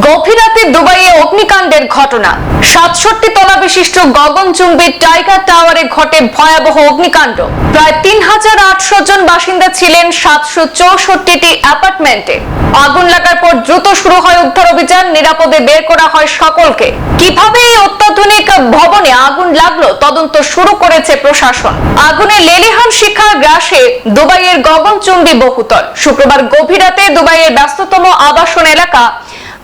গভীর রাতে দুবাইয়ে অগ্নিকাণ্ডের ঘটনা। সাতষট্টি তলা বিশিষ্ট গগনচুম্বী টাইগার টাওয়ারে ঘটে ভয়াবহ অগ্নিকাণ্ড। প্রায় তিন হাজার আটশো জন বাসিন্দা ছিলেন সাতশো চৌষট্টিটি অ্যাপার্টমেন্টে। আগুন লাগার পর দ্রুত শুরু হয় উদ্ধার অভিযান, নিরাপদে বের করা হয় সকলকে। কীভাবে এই অত্যাধুনিক ভবনে আগুন লাগল তদন্ত শুরু করেছে প্রশাসন। আগুনে লেলিহান শিক্ষা গ্রাসে দুবাইয়ের গগনচুম্বী বহুতল। শুক্রবার গভীর রাতে দুবাইয়ের ব্যস্ততম আবাসন এলাকা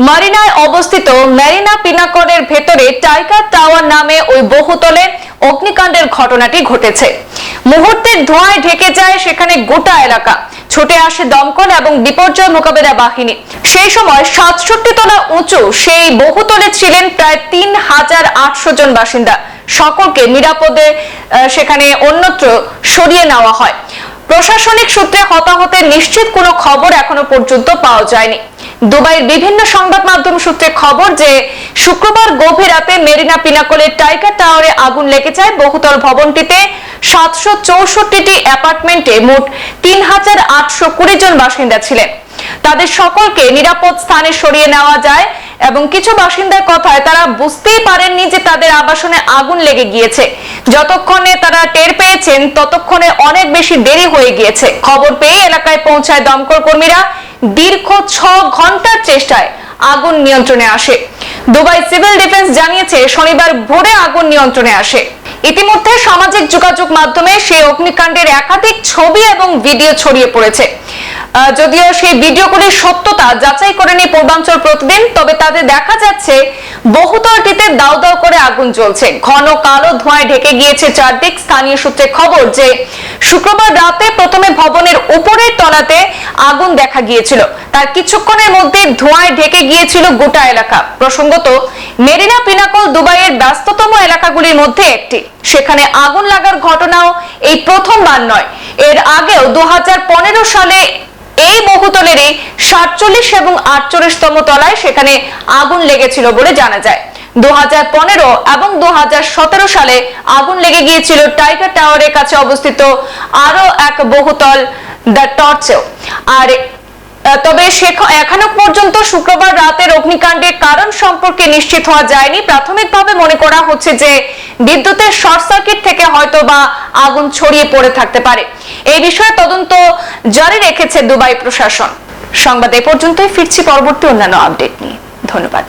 মারিনায় অবস্থিত মেরিনা পিনাকরের ভেতরে টাইগার টাওয়ার নামে ওই বহুতলে অগ্নিকাণ্ডের ঘটনাটি ঘটেছে। মুহূর্তের ধোঁয়ায় ঢেকে যায় সেখানে গোটা এলাকা। ছুটে আসে দমকল এবং বিপর্যয় মোকাবেলা বাহিনী। সেই সময় সাতষট্টি তলা উঁচু সেই বহুতলে ছিলেন প্রায় তিন হাজার আটশো জন বাসিন্দা। সকলকে নিরাপদে সেখানে অন্যত্র সরিয়ে নেওয়া হয়। প্রশাসনিক সূত্রে হতাহতের নিশ্চিত কোনো খবর এখনও পর্যন্ত পাওয়া যায়নি। দুবাইয়ের বিভিন্ন সংবাদ মাধ্যম সূত্রে খবর যে, শুক্রবার গভীর রাতে মেরিনা পিনাকলের টাইগার টাওয়ারে আগুন লেগে যায়। বহুতল ভবনটিতে সাতশো চৌষট্টিটি অ্যাপার্টমেন্টে মোট তিন হাজার আটশো কুড়ি জন বাসিন্দা ছিলেন। তাদের সকলকে নিরাপদ স্থানে সরিয়ে নেওয়া যায়। এবং কিছু বাসিন্দার কথায় তারা বুঝতেই পারেননি যে তাদের আবাসনে আগুন লেগে গিয়েছে। যতক্ষণে তারা টের পেয়েছেন, ততক্ষণে অনেক বেশি দেরি হয়ে গিয়েছে। খবর পেয়ে এলাকায় পৌঁছায় দমকল কর্মীরা। দীর্ঘ ছ ঘণ্টার চেষ্টায় আগুন নিয়ন্ত্রণে আসে। দুবাই সিভিল ডিফেন্স জানিয়েছে, শনিবার ভোরে আগুন নিয়ন্ত্রণে আসে। ইতিমধ্যে সামাজিক যোগাযোগ মাধ্যমে সেই অগ্নিকাণ্ডের একাধিক ছবি এবং ভিডিও ছড়িয়ে পড়েছে। যদিও সেই ভিডিওগুলির সত্যতা যাচাই করেনি পূর্বাঞ্চল প্রতিদিন, তবে তাতে দেখা যাচ্ছে বহুতলটিতে দাউ দাউ করে আগুন জ্বলছে। ঘন কালো ধোঁয়ায় ঢেকে গিয়েছে চারদিক। স্থানীয় সূত্রে খবর যে, শুক্রবার রাতে প্রথমে ভবনের উপরের তলাতে আগুন দেখা গিয়েছিল। তার কিছুক্ষণের মধ্যে ধোঁয়ায় ঢেকে গিয়েছিল গোটা এলাকা। প্রসঙ্গত, মেরিনা পিনাকল দুবাইয়ের ব্যস্ততম এলাকাগুলির মধ্যে একটি। সেখানে আগুন লাগার ঘটনাও এই প্রথমবার নয়। এর আগেও দু হাজার পনেরো সালে এই বহুতলেরই সাতচল্লিশ এবং আটচল্লিশতম তলায় সেখানে আগুন লেগেছিল বলে জানা যায়। দুহাজার পনেরো এবং দুহাজার সতেরো সালে আগুন লেগে গিয়েছিল টাইগার টাওয়ারের কাছে অবস্থিত আরও এক বহুতল দ্য টর্চেও আর তবে এখনও পর্যন্ত শুক্রবার রাতের অগ্নিকাণ্ডের কারণ সম্পর্কে নিশ্চিত হওয়া যায়নি। প্রাথমিকভাবে মনে করা হচ্ছে যে বিদ্যুতের শর্ট সার্কিট থেকে হয়তো বা আগুন ছড়িয়ে পড়ে থাকতে পারে। এই বিষয়ে তদন্ত জারি রেখেছে দুবাই প্রশাসন। সংবাদ এ পর্যন্তই, ফিরছি পরবর্তী অন্যান্য আপডেট নিয়ে। ধন্যবাদ।